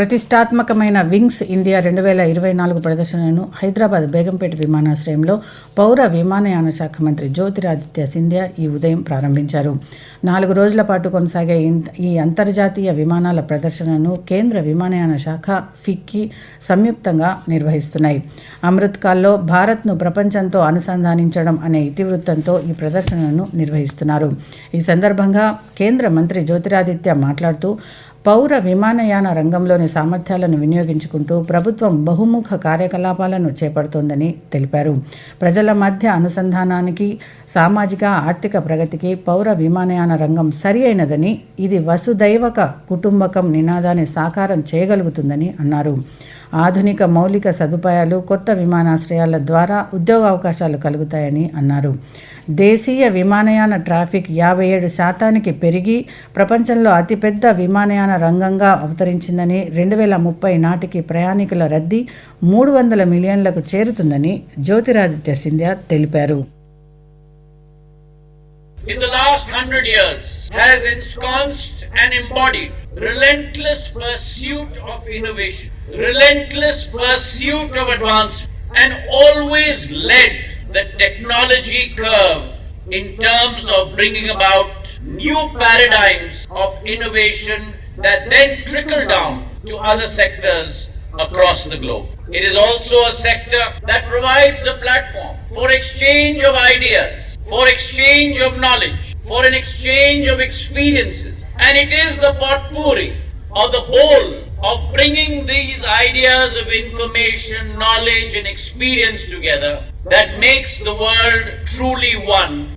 ప్రతిష్టాత్మకమైన wings India రెండు వేల ఇరవై నాలుగు ప్రదర్శనను హైదరాబాద్ బేగంపేట విమానాశ్రయంలో పౌర విమానయాన శాఖ మంత్రి జ్యోతిరాదిత్య సింధ్యా ఈ ఉదయం ప్రారంభించారు. నాలుగు రోజుల పాటు కొనసాగే ఇన్- ఈ అంతర్జాతీయ విమానాల ప్రదర్శనను కేంద్ర విమానయాన శాఖ ఫిక్కీ సంయుక్తంగా నిర్వహిస్తున్నాయి. అమృత్కాల్లో భారత్ను ప్రపంచంతో అనుసంధానించడం అనే ఇతివృత్తంతో ఈ ప్రదర్శనను నిర్వహిస్తున్నారు. ఈ సందర్భంగా కేంద్ర మంత్రి జ్యోతిరాదిత్య మాట్లాడుతూ పౌర విమానయాన రంగంలోని సామర్థ్యాలను వినియోగించుకుంటూ ప్రభుత్వం బహుముఖ కార్యకలాపాలను చేపడుతోందని తెలిపారు. ప్రజల మధ్య అనుసంధానానికి సామాజిక ఆర్థిక ప్రగతికి పౌర విమానయాన రంగం సరి అయినదని ఇది వసుదైవక కుటుంబకం నినాదాన్ని సాకారం చేయగలుగుతుందని అన్నారు. ఆధునిక మౌలిక సదుపాయాలు కొత్త విమానాశ్రయాల ద్వారా ఉద్యోగ అవకాశాలు కలుగుతాయని అన్నారు. దేశీయ విమానయాన ట్రాఫిక్ యాభై ఏడు శాతానికి పెరిగి ప్రపంచంలో అతిపెద్ద విమానయాన రంగంగా అవతరించిందని రెండు వేల ముప్పై నాటికి ప్రయాణికుల రద్దీ మూడు వందల మిలియన్లకు చేరుతుందని జ్యోతిరాదిత్య సింధ్యా తెలిపారు. In the last hundred years has ensconced and embodied relentless pursuit of innovation, relentless pursuit of advancement, and always led the technology curve in terms of bringing about new paradigms of innovation that then trickle down to other sectors across the globe. It is also a sector that provides a platform for exchange of ideas, for exchange of knowledge, for an exchange of experiences. And it is the potpourri or the bowl of bringing these ideas of information, knowledge, and experience together that makes the world truly one